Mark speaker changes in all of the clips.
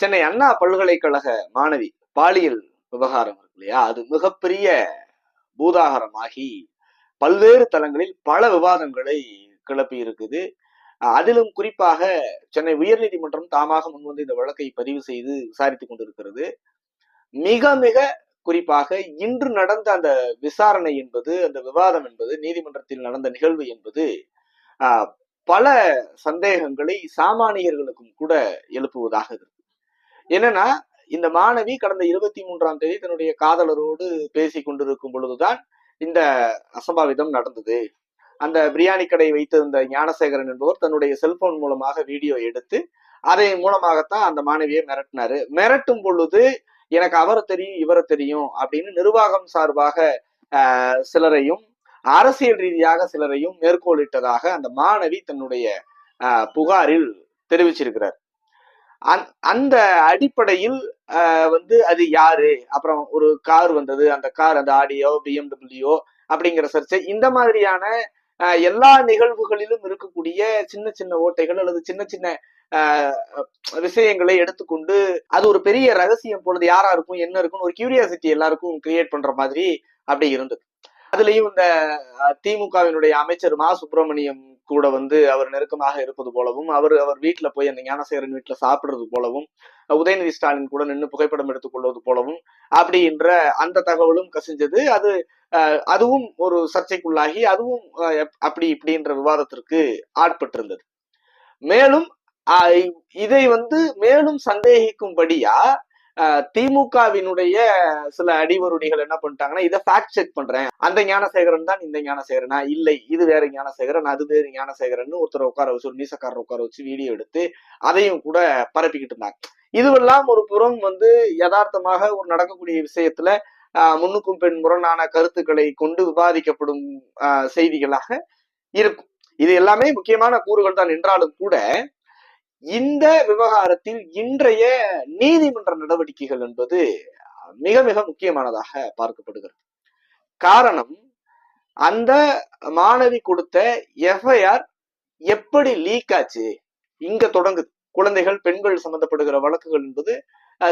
Speaker 1: சென்னை அண்ணா பல்கலைக்கழக மாணவி பாலியல் விவகாரம் இருக்கு இல்லையா? அது மிகப்பெரிய பூதாகரமாகி பல்வேறு தளங்களில் பல விவாதங்களை கிளப்பி இருக்குது. அதிலும் குறிப்பாக சென்னை உயர்நீதிமன்றம் தாமாக முன்வந்து இந்த வழக்கை பதிவு செய்து விசாரித்துக் கொண்டிருக்கிறது. மிக மிக குறிப்பாக இன்று நடந்த அந்த விசாரணை என்பது அந்த விவாதம் என்பது நீதிமன்றத்தில் நடந்த நிகழ்வு என்பது ஆஹ், பல சந்தேகங்களை சாமானியர்களுக்கும் கூட எழுப்புவதாக இருக்கு. என்னன்னா இந்த மாணவி கடந்த இருபத்தி மூன்றாம் தேதி தன்னுடைய காதலரோடு பேசி கொண்டிருக்கும் பொழுதுதான் இந்த அசம்பாவிதம் நடந்தது. அந்த பிரியாணி கடை வைத்திருந்த ஞானசேகரன் என்பவர் தன்னுடைய செல்போன் மூலமாக வீடியோ எடுத்து அதை மூலமாகத்தான் அந்த மாணவியை மிரட்டினாரு. மிரட்டும் பொழுது எனக்கு அவரை தெரியும் இவரை தெரியும் அப்படின்னு நிர்வாகம் சார்பாக சிலரையும் அரசியல் ரீதியாக சிலரையும் மேற்கோளிட்டதாக அந்த மாணவி தன்னுடைய புகாரில் தெரிவிச்சிருக்கிறார். அந்த அடிப்படையில் வந்து அது யாரு? அப்புறம் ஒரு கார் வந்தது. அந்த கார் அந்த ஆடியோ பிஎம்டபிள்யூ அப்படிங்கிற சர்ச்சை. இந்த மாதிரியான எல்லா நிகழ்வுகளிலும் இருக்கக்கூடிய சின்ன சின்ன ஓட்டைகள் அல்லது சின்ன சின்ன விஷயங்களை எடுத்துக்கொண்டு அது ஒரு பெரிய ரகசியம் பொழுது யாரா இருக்கும் என்ன இருக்கும்னு ஒரு கியூரியாசிட்டி எல்லாருக்கும் கிரியேட் பண்ற மாதிரி அப்படி இருந்தது. அதுலயும் இந்த திமுகவினுடைய அமைச்சர் மா. சுப்பிரமணியம் கூட வந்து அவர் நெருக்கமாக இருப்பது போலவும் அவர் அவர் வீட்டில் போய் அந்த ஞானசேகரன் வீட்டில் சாப்பிடுறது போலவும் உதயநிதி ஸ்டாலின் கூட நின்று புகைப்படம் எடுத்துக் கொள்வது போலவும் அப்படின்ற அந்த தகவலும் கசிஞ்சது. அது அஹ், அதுவும் ஒரு சர்ச்சைக்குள்ளாகி அதுவும் அஹ், அப்படி இப்படின்ற விவாதத்திற்கு ஆட்பட்டிருந்தது. மேலும் அஹ், இதை வந்து மேலும் சந்தேகிக்கும்படியா திமுகவினுடைய சில அடிவருடிகள் என்ன பண்ணிட்டாங்கன்னா இதை ஃபேக்ட் செக் பண்றேன். அந்த ஞானசேகரன் தான் இந்த ஞானசேகரனா? இல்லை. இது வேற ஞானசேகரன் அது வேறு ஞானசேகரன் ஒருத்தர் உட்கார வச்சு ஒரு மீசக்காரர் உட்கார வச்சு வீடியோ எடுத்து அதையும் கூட பரப்பிக்கிட்டு இருந்தாங்க. இதுவெல்லாம் ஒரு புறம் வந்து யதார்த்தமாக ஒரு நடக்கக்கூடிய விஷயத்துல ஆஹ், முன்னுக்கும் பெண் முரணான கருத்துக்களை கொண்டு விவாதிக்கப்படும் செய்திகளாக இருக்கும். இது எல்லாமே முக்கியமான கூறுகள் தான் என்றாலும் கூட இந்த விவகாரத்தில் இன்றைய நீதிமன்ற நடவடிக்கைகள் என்பது மிக மிக முக்கியமானதாக பார்க்கப்படுகிறது. காரணம் அந்த மாணவி கொடுத்த எஃப்ஐஆர் எப்படி லீக் ஆச்சு? இங்க தொடங்குது. குழந்தைகள் பெண்கள் சம்பந்தப்படுகிற வழக்குகள் என்பது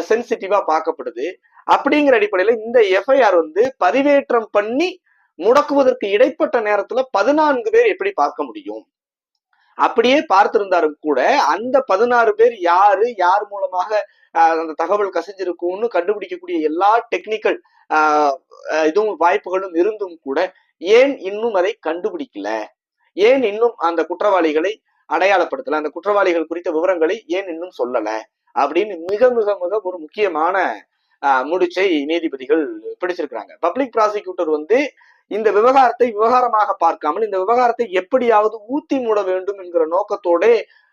Speaker 1: சென்சிட்டிவா பார்க்கப்படுது. அப்படிங்கிற அடிப்படையில இந்த எஃப்ஐஆர் வந்து பதிவேற்றம் பண்ணி முடக்குவதற்கு இடைப்பட்ட நேரத்துல பதினான்கு பேர் எப்படி பார்க்க முடியும்? அப்படியே பார்த்திருந்தாரு கூட அந்த பதினாறு பேர் யாரு யார் மூலமாக அந்த தகவல் கசிஞ்சிருக்கும்னு கண்டுபிடிக்கக்கூடிய எல்லா டெக்னிக்கல் இதுவும் வாய்ப்புகளும் இருந்தும் கூட ஏன் இன்னும் அதை கண்டுபிடிக்கல? ஏன் இன்னும் அந்த குற்றவாளிகளை அடையாளப்படுத்தல? அந்த குற்றவாளிகள் குறித்த விவரங்களை ஏன் இன்னும் சொல்லல? அப்படின்னு மிக மிக மிக ஒரு முக்கியமான முடிச்சை நீதிபதிகள் பிடிச்சிருக்கிறாங்க. பப்ளிக் ப்ராசிக்யூட்டர் வந்து இந்த விவகாரத்தை விவகாரமாக பார்க்காமல் இந்த விவகாரத்தை எப்படியாவது ஊத்தி மூட வேண்டும் என்கிற நோக்கத்தோட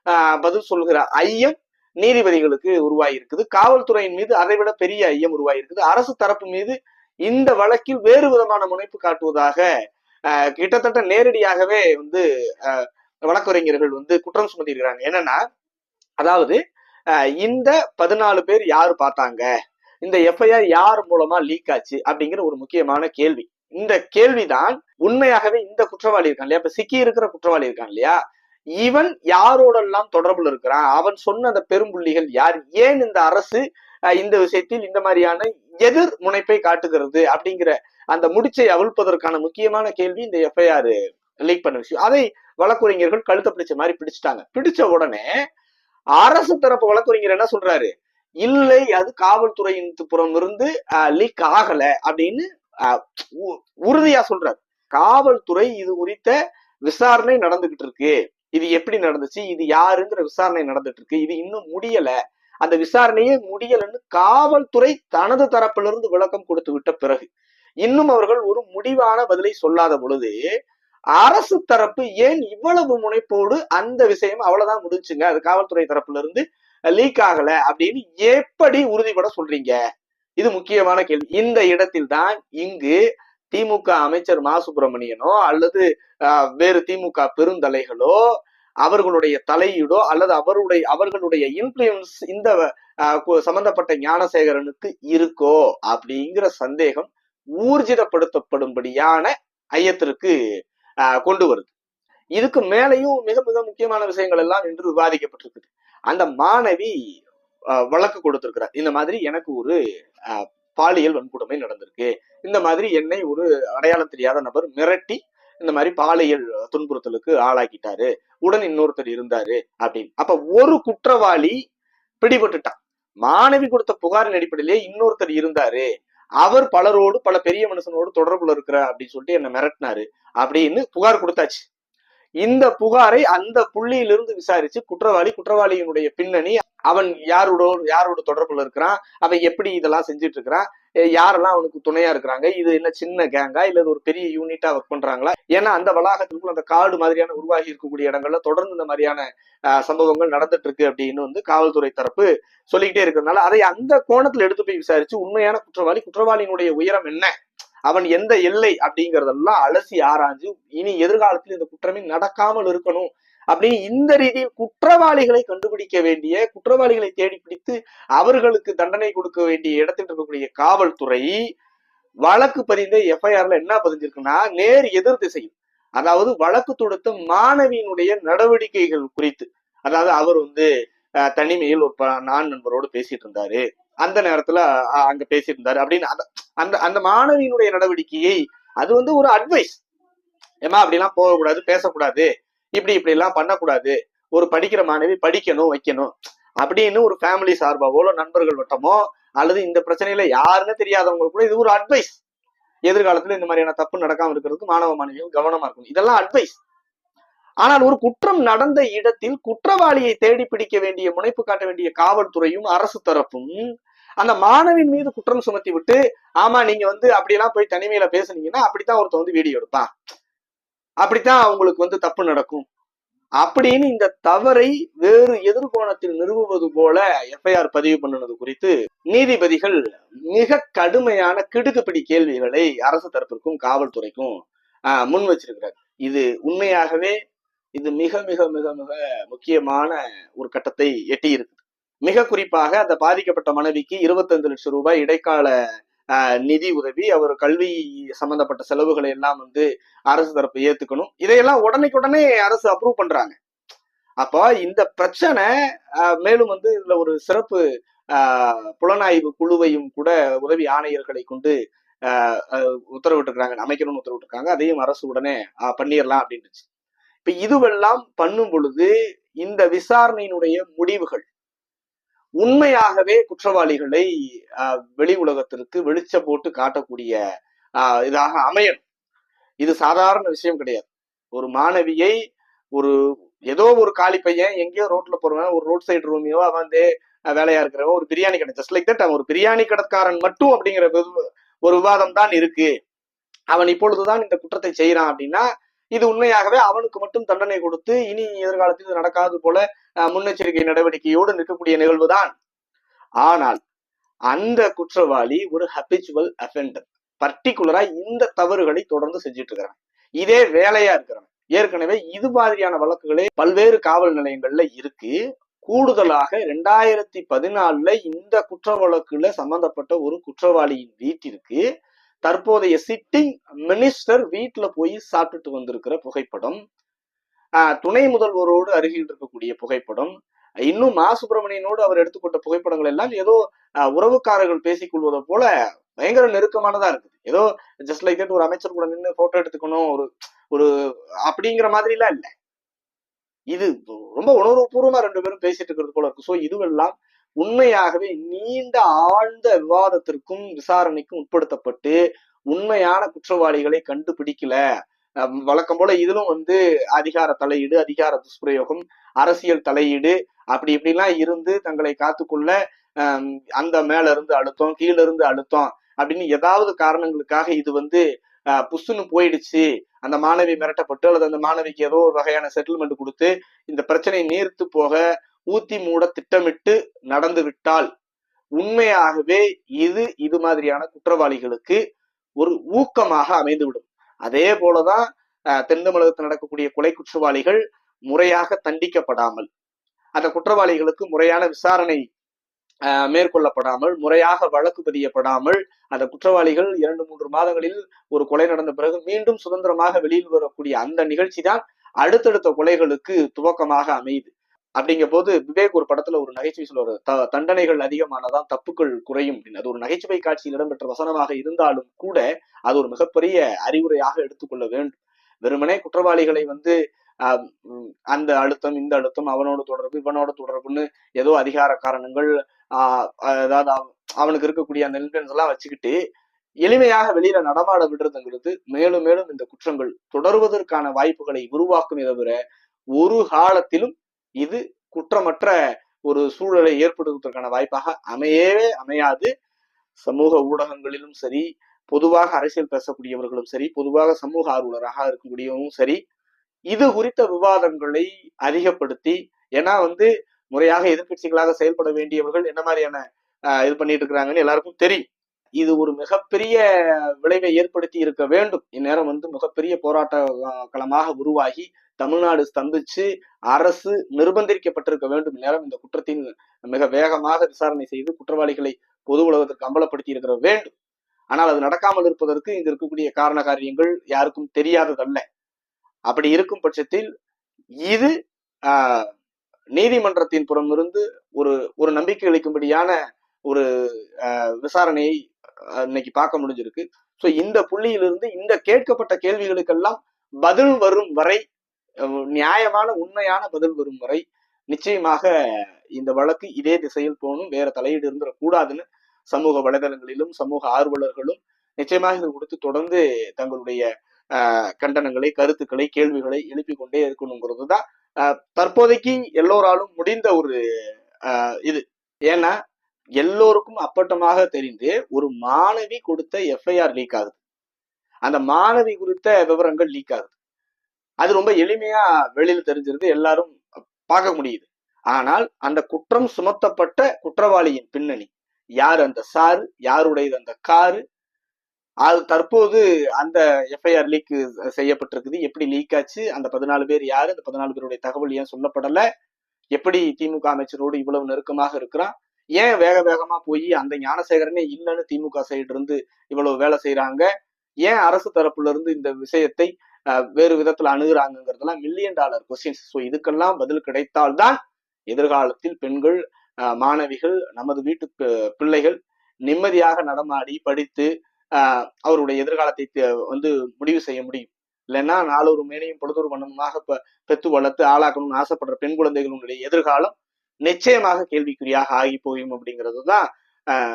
Speaker 1: ஆஹ், பதில் சொல்கிற ஐயம் நீதிபதிகளுக்கு உருவாகியிருக்குது காவல்துறையின் மீது அதை விட பெரிய ஐயம் உருவாகி இருக்குது அரசு தரப்பு மீது இந்த வழக்கில் வேறு விதமான முனைப்பு காட்டுவதாக ஆஹ், கிட்டத்தட்ட நேரடியாகவே வந்து ஆஹ், வழக்கறிஞர்கள் வந்து குற்றம் சுமத்திருக்கிறாங்க என்னன்னா அதாவது ஆஹ், இந்த பதினாலு பேர் யாரு பார்த்தாங்க? இந்த எஃப்ஐஆர் யார் மூலமா லீக் ஆச்சு? அப்படிங்கிற ஒரு முக்கியமான கேள்வி. இந்த கேள்விதான் உண்மையாகவே இந்த குற்றவாளி இருக்கான் இல்லையா? இப்ப சிக்கி இருக்கிற குற்றவாளி இருக்கான் இல்லையா? இவன் யாரோடெல்லாம் தொடர்புல இருக்கிறான்? அவன் சொன்ன அந்த பெரும்புள்ளிகள் யார்? ஏன் இந்த அரசு இந்த விஷயத்தில் இந்த மாதிரியான எதிர் முனைப்பை காட்டுகிறது அப்படிங்கிற அந்த முடிச்சை அவிழ்ப்பதற்கான முக்கியமான கேள்வி இந்த எஃப்ஐஆர் லீக் பண்ண விஷயம். அதை வழக்கறிஞர்கள் கழுத்தை பிடிச்ச மாதிரி பிடிச்சிட்டாங்க. பிடிச்ச உடனே அரசு தரப்பு வழக்கறிஞர் என்ன சொல்றாரு? இல்லை அது காவல்துறையின் புறம் இருந்து லீக் ஆகல அப்படின்னு உறுதியா சொல்றாரு. காவல்துறை இது குறித்த விசாரணை நடந்துகிட்டு இருக்கு இது எப்படி நடந்துச்சு? இது யாருங்கிற விசாரணை நடந்துட்டு இருக்கு இது இன்னும் முடியல. அந்த விசாரணையே முடியலன்னு காவல்துறை தனது தரப்பிலிருந்து விளக்கம் கொடுத்து விட்ட பிறகு இன்னும் அவர்கள் ஒரு முடிவான பதிலை சொல்லாத பொழுது அரசு தரப்பு ஏன் இவ்வளவு முனைப்போடு அந்த விஷயம் அவ்வளவுதான் முடிஞ்சுங்க அது காவல்துறை தரப்புல இருந்து லீக் ஆகல அப்படின்னு எப்படி உறுதிபட சொல்றீங்க? இது முக்கியமான கேள்வி. இந்த இடத்தில் தான் இங்கு திமுக அமைச்சர் மா சுப்பிரமணியனோ அல்லது வேறு திமுக பெருந்தலைகளோ அவர்களுடைய தலையீடோ அல்லது அவருடைய அவர்களுடைய இன்ஃபுளுயன்ஸ் இந்த ஆஹ், சம்பந்தப்பட்ட ஞானசேகரனுக்கு இருக்கோ அப்படிங்கிற சந்தேகம் ஊர்ஜிதப்படுத்தப்படும்படியான ஐயத்திற்கு ஆஹ், கொண்டு வருது. இதுக்கு மேலையும் மிக மிக முக்கியமான விஷயங்கள் எல்லாம் இன்று விவாதிக்கப்பட்டிருக்குது. அந்த மாணவி வழக்கு கொடுத்திருக்கிறார். இந்த மாதிரி எனக்கு ஒரு அஹ், பாலியல் வன்கொடுமை நடந்திருக்கு. இந்த மாதிரி என்னை ஒரு அடையாளம் தெரியாத நபர் மிரட்டி இந்த மாதிரி பாலியல் துன்புறுத்தலுக்கு ஆளாக்கிட்டாரு. உடன் இன்னொருத்தர் இருந்தாரு அப்படின்னு. அப்ப ஒரு குற்றவாளி பிடிபட்டுட்டான். மாணவி கொடுத்த புகாரின் அடிப்படையிலே இன்னொருத்தர் இருந்தாரு. அவர் பலரோடு பல பெரிய மனுஷனோடு தொடர்புல இருக்கிற அப்படின்னு சொல்லிட்டு என்ன மிரட்டினாரு அப்படின்னு புகார் கொடுத்தாச்சு. இந்த புகாரை அந்த புள்ளியிலிருந்து விசாரிச்சு குற்றவாளி குற்றவாளியினுடைய பின்னணி அவன் யாரோட யாரோட தொடர்புல இருக்கிறான் அவன் எப்படி இதெல்லாம் செஞ்சுட்டு இருக்கிறான் யாரெல்லாம் அவனுக்கு துணையா இருக்கிறாங்க இது என்ன சின்ன கேங்கா இல்ல ஒரு பெரிய யூனிட்டா ஒர்க் பண்றாங்களா? ஏன்னா அந்த வளாகத்திற்குள் அந்த காடு மாதிரியான உருவாகி இருக்கக்கூடிய இடங்கள்ல தொடர்ந்து இந்த மாதிரியான சம்பவங்கள் நடந்துட்டு இருக்கு அப்படின்னு வந்து காவல்துறை தரப்பு சொல்லிக்கிட்டே இருக்கிறதுனால அதை அந்த கோணத்துல எடுத்து போய் விசாரிச்சு உண்மையான குற்றவாளி குற்றவாளியினுடைய உயரம் என்ன? அவன் எந்த எல்லை அப்படிங்கறதெல்லாம் அலசி ஆராய்ஞ்சு இனி எதிர்காலத்தில் இந்த குற்றமே நடக்காமல் இருக்கணும் அப்படின்னு இந்த ரீதியில் குற்றவாளிகளை கண்டுபிடிக்க வேண்டிய குற்றவாளிகளை தேடி பிடித்து அவர்களுக்கு தண்டனை கொடுக்க வேண்டிய இடத்தில் இருக்கக்கூடிய காவல்துறை வழக்கு பதிந்த எஃப்ஐஆர்ல என்ன பதிஞ்சிருக்குன்னா நேர் எதிர் திசையில் அதாவது வழக்கு தொடுத்த மாணவியினுடைய நடவடிக்கைகள் குறித்து. அதாவது அவர் வந்து தனிமையில் ஒரு நான் நண்பரோடு பேசிட்டு இருந்தாரு. அந்த நேரத்துல அஹ், அங்க பேசியிருந்தாரு. இருந்தாரு அப்படின்னு அந்த- அந்த அந்த மாணவியினுடைய நடவடிக்கையை அது வந்து ஒரு அட்வைஸ் ஏமா அப்படிலாம் போகக்கூடாது பேசக்கூடாது. இப்படி இப்படி எல்லாம் பண்ணக்கூடாது. ஒரு படிக்கிற மாணவி படிக்கணும் வைக்கணும். அப்படின்னு ஒரு ஃபேமிலி சார்பாவோ இல்ல நண்பர்கள் வட்டமோ அல்லது இந்த பிரச்சனையில யாருன்னு தெரியாதவங்களுக்கு கூட இது ஒரு அட்வைஸ் எதிர்காலத்துல இந்த மாதிரியான தப்பு நடக்காம இருக்கிறதுக்கு மாணவ மாணவிகள் கவனமா இருக்கணும். இதெல்லாம் அட்வைஸ் ஆனால் ஒரு குற்றம் நடந்த இடத்தில் குற்றவாளியை தேடி பிடிக்க வேண்டிய முனைப்பு காட்ட வேண்டிய காவல்துறையும் அரசு தரப்பும் அந்த மாணவின் மீது குற்றம் சுமத்தி விட்டு ஆமா நீங்க வந்து அப்படியெல்லாம் போய் தனிமையில பேசுனீங்கன்னா அப்படித்தான் ஒருத்த வந்து வீடியோ எடுப்பான் அப்படித்தான் அவங்களுக்கு வந்து தப்பு நடக்கும். அப்படின்னு இந்த தவறை வேறு எதிர்கோணத்தில் நிறுவுவது போல எஃப்ஐஆர் பதிவு பண்ணுனது குறித்து நீதிபதிகள் மிக கடுமையான கிடுக்குப்பிடி கேள்விகளை அரசு தரப்பிற்கும் காவல்துறைக்கும் ஆஹ், முன் வச்சிருக்கிறார். இது உண்மையாகவே இது மிக மிக மிக மிக முக்கியமான ஒரு கட்டத்தை எட்டி இருக்குது மிக குறிப்பாக அந்த பாதிக்கப்பட்ட மனைவிக்கு 25 லட்சம் ரூபாய் இடைக்கால ஆஹ், நிதி உதவி அவர் கல்வி சம்பந்தப்பட்ட செலவுகளை எல்லாம் வந்து அரசு தரப்பு ஏத்துக்கணும். இதையெல்லாம் உடனே அரசு அப்ரூவ் பண்றாங்க. அப்போ இந்த பிரச்சனை ஆஹ், மேலும் வந்து இதுல ஒரு சிறப்பு ஆஹ், புலனாய்வு குழுவையும் கூட உதவி ஆணையர்களை கொண்டு ஆஹ், ஆஹ், உத்தரவிட்டிருக்காங்க அமைக்கணும்னு உத்தரவிட்டிருக்காங்க. அதையும் அரசு உடனே ஆஹ், பண்ணிடலாம் அப்படின்னு இப்ப இதுவெல்லாம் பண்ணும் பொழுது இந்த விசாரணையினுடைய முடிவுகள் உண்மையாகவே குற்றவாளிகளை ஆஹ், வெளி உலகத்திற்கு வெளிச்சம் போட்டு காட்டக்கூடிய ஆஹ், இதாக அமையணும். இது சாதாரண விஷயம் கிடையாது. ஒரு மாணவியை ஒரு ஏதோ ஒரு காலி பையன் எங்கேயோ ரோட்ல போறவன் ஒரு ரோட் சைடு ரூமியோ அவன் வந்து வேலையா இருக்கிறவன் ஒரு பிரியாணி கடை ஜஸ்ட் லைக் தட் அவன் ஒரு பிரியாணி கடைக்காரன் மட்டும் அப்படிங்கிற ஒரு விவாதம் தான் இருக்கு. அவன் இப்பொழுதுதான் இந்த குற்றத்தை செய்யறான் அப்படின்னா இது உண்மையாகவே அவனுக்கு மட்டும் தண்டனை கொடுத்து இனி எதிர்காலத்தில் இது நடக்காது போல முன்னெச்சரிக்கை நடவடிக்கையோடு நிற்கக்கூடிய நிகழ்வுதான். ஆனால் அந்த குற்றவாளி ஒரு ஹபிச்சுவல் அஃபெண்டர் பர்டிகுலரா இந்த தவறுகளை தொடர்ந்து செஞ்சுட்டு இருக்கிறான் இதே வேலையா இருக்கிறவன். ஏற்கனவே இது மாதிரியான வழக்குகளே பல்வேறு காவல் நிலையங்கள்ல இருக்கு. கூடுதலாக ரெண்டாயிரத்தி பதினாலுல இந்த குற்ற வழக்குல சம்பந்தப்பட்ட ஒரு குற்றவாளியின் வீட்டிற்கு தற்போதைய சிட்டிங் மினிஸ்டர் வீட்டுல போய் சாப்பிட்டுட்டு வந்திருக்கிற புகைப்படம் ஆஹ் துணை முதல்வரோடு அருகில் இருக்கக்கூடிய புகைப்படம் இன்னும் மா சுப்பிரமணியனோடு அவர் எடுத்துக்கொண்ட புகைப்படங்கள் எல்லாம் ஏதோ உறவுக்காரர்கள் பேசிக்கொள்வதை போல பயங்கர நெருக்கமானதா இருக்குது. ஏதோ ஜஸ்ட் லைக் தட் ஒரு அமைச்சர் கூட நின்று போட்டோ எடுத்துக்கணும் ஒரு ஒரு அப்படிங்கிற மாதிரி எல்லாம் இல்ல. இது ரொம்ப உணர்வுபூர்வமா ரெண்டு பேரும் பேசிட்டு இருக்கிறது போல இருக்கு. ஸோ இதுவெல்லாம் உண்மையாகவே நீண்ட ஆழ்ந்த விவாதத்திற்கும் விசாரணைக்கும் உட்படுத்தப்பட்டு உண்மையான குற்றவாளிகளை கண்டுபிடிக்கல. வழக்கம் போல இதிலும் வந்து அதிகார தலையீடு அதிகார துஷ்பிரயோகம் அரசியல் தலையீடு அப்படி இப்படிலாம் இருந்து தங்களை காத்துக்கொள்ள அந்த மேல இருந்து அழுத்தம் கீழ இருந்து அழுத்தம் அப்படின்னு ஏதாவது காரணங்களுக்காக இது வந்து ஆஹ் புஷ்ஷுன்னு போயிடுச்சு. அந்த மாணவி மிரட்டப்பட்டு அல்லது அந்த மாணவிக்கு ஏதோ ஒரு வகையான செட்டில்மெண்ட் கொடுத்து இந்த பிரச்சனை நீர்த்து போக ஊத்தி மூட திட்டமிட்டு நடந்து விட்டால் உண்மையாகவே இது இது மாதிரியான குற்றவாளிகளுக்கு ஒரு ஊக்கமாக அமைந்துவிடும். அதே போலதான் ஆஹ் தென் தமிழகத்தில் நடக்கக்கூடிய கொலை குற்றவாளிகள் முறையாக தண்டிக்கப்படாமல் அந்த குற்றவாளிகளுக்கு முறையான விசாரணை ஆஹ் மேற்கொள்ளப்படாமல் முறையாக வழக்கு பதியப்படாமல் அந்த குற்றவாளிகள் இரண்டு மூன்று மாதங்களில் ஒரு கொலை நடந்த பிறகு மீண்டும் சுதந்திரமாக வெளியில் வரக்கூடிய அந்த நிகழ்ச்சி தான் அடுத்தடுத்த கொலைகளுக்கு துவக்கமாக அமையுது. அப்படிங்கும் போது விவேக் ஒரு படத்துல ஒரு நகைச்சுவை சொல்லுவாரு. த- தண்டனைகள் அதிகமானதான் தப்புக்கள் குறையும் அப்படின்னு. அது ஒரு நகைச்சுவை காட்சியில் இடம்பெற்ற வசனமாக இருந்தாலும் கூட அது ஒரு மிகப்பெரிய அறிவுரையாக எடுத்துக்கொள்ள வேண்டும். வெறுமனே குற்றவாளிகளை வந்து ஆஹ் அந்த அழுத்தம் இந்த அழுத்தம் அவனோட தொடர்பு இவனோட தொடர்புன்னு ஏதோ அதிகார காரணங்கள் ஆஹ் அதாவது அவனுக்கு இருக்கக்கூடிய அந்த இன்ஃபுளுன்ஸ் எல்லாம் வச்சுக்கிட்டு எளிமையாக வெளியில நடமாட விடுறதுங்கிறது மேலும் மேலும் இந்த குற்றங்கள் தொடருவதற்கான வாய்ப்புகளை உருவாக்குமே தவிர ஒரு காலத்திலும் இது குற்றமற்ற ஒரு சூழலை ஏற்படுவதற்கான வாய்ப்பாக அமையவே அமையாது. சமூக ஊடகங்களிலும் சரி பொதுவாக அரசியல் பேசக்கூடியவர்களும் சரி பொதுவாக சமூக ஆர்வலராக இருக்கக்கூடியவரும் சரி இது குறித்த விவாதங்களை அதிகப்படுத்தி ஏன்னா வந்து முறையாக எதிர்க்கட்சிகளாக செயல்பட வேண்டியவர்கள் என்ன மாதிரியான இது பண்ணிட்டு இருக்கிறாங்கன்னு எல்லாருக்கும் தெரியும். இது ஒரு மிகப்பெரிய விளைவை ஏற்படுத்தி இருக்க வேண்டும். இந்நேரம் வந்து மிகப்பெரிய போராட்ட களமாக உருவாகி தமிழ்நாடு ஸ்தம்பிச்சு அரசு நிர்பந்திக்கப்பட்டிருக்க வேண்டும். இந்நேரம் இந்த குற்றத்தின் மிக வேகமாக விசாரணை செய்து குற்றவாளிகளை பொது உலகத்திற்கு அம்பலப்படுத்தி இருக்கிற வேண்டும். ஆனால் அது நடக்காமல் இருப்பதற்கு இங்க இருக்கக்கூடிய காரண காரியங்கள் யாருக்கும் தெரியாததல்ல. அப்படி இருக்கும் பட்சத்தில் இது ஆஹ், நீதிமன்றத்தின் புறமிருந்து ஒரு ஒரு நம்பிக்கை அளிக்கும்படியான ஒரு விசாரணையை இன்னைக்கு பார்க்க முடிஞ்சிருக்கு. ஸோ இந்த புள்ளியிலிருந்து இந்த கேட்கப்பட்ட கேள்விகளுக்கெல்லாம் பதில் வரும் வரை நியாயமான உண்மையான பதில் வரும் வரை நிச்சயமாக இந்த வழக்கு இதே திசையில் போகணும். வேற தலையீடு இருந்துடக்கூடாதுன்னு சமூக வலைதளங்களிலும் சமூக ஆர்வலர்களும் நிச்சயமாக இது கொடுத்து தொடர்ந்து தங்களுடைய கண்டனங்களை கருத்துக்களை கேள்விகளை எழுப்பி கொண்டே இருக்கணுங்கிறது தான் தற்போதைக்கு எல்லோராலும் முடிந்த ஒரு இது. ஏன்னா எல்லோருக்கும் அப்பட்டமாக தெரிந்து ஒரு மாணவி கொடுத்த எஃப்ஐஆர் லீக் ஆகுது. அந்த மாணவி குறித்த விவரங்கள் லீக் ஆகுது. அது ரொம்ப எளிமையா வெளியில தெரிஞ்சிருது எல்லாரும் பார்க்க முடியுது. ஆனால் அந்த குற்றம் சுமத்தப்பட்ட குற்றவாளியின் பின்னணி யார் அந்த சாரு யாருடையது அந்த காரு அது தற்போது அந்த எஃப்ஐஆர் லீக் செய்யப்பட்டிருக்குது. எப்படி லீக் ஆச்சு அந்த பதினாலு பேர் யாரு அந்த பதினாலு பேருடைய தகவல் ஏன் சொல்லப்படல எப்படி திமுக அமைச்சரோடு இவ்வளவு நெருக்கமாக இருக்கிறான் ஏன் வேக வேகமா போய் அந்த ஞானசேகரனே இல்லைன்னு திமுக சைடு இருந்து இவ்வளவு வேலை செய்யறாங்க ஏன் அரசு தரப்புல இருந்து இந்த விஷயத்தை வேறு விதத்துல அணுகுறாங்கிறதெல்லாம் மில்லியன் டாலர் கொஸ்டின்ஸ் ஸோ இதுக்கெல்லாம் பதில் கிடைத்தால்தான் எதிர்காலத்தில் பெண்கள் மாணவிகள் நமது வீட்டு பிள்ளைகள் நிம்மதியாக நடமாடி படித்து அவருடைய எதிர்காலத்தை வந்து முடிவு செய்ய முடியும். இல்லைன்னா நாளொரு மேனையும் பொழுதொரு வண்ணமாக பெத்து வளர்த்து ஆளாக்கணும்னு ஆசைப்படுற பெண் குழந்தைகளுடைய எதிர்காலம் நிச்சயமாக கேள்விக்குறியாக ஆகி போயும் அப்படிங்கிறது தான்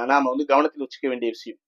Speaker 1: நாம வந்து கவனத்தில் வச்சுக்க வேண்டிய விஷயம்.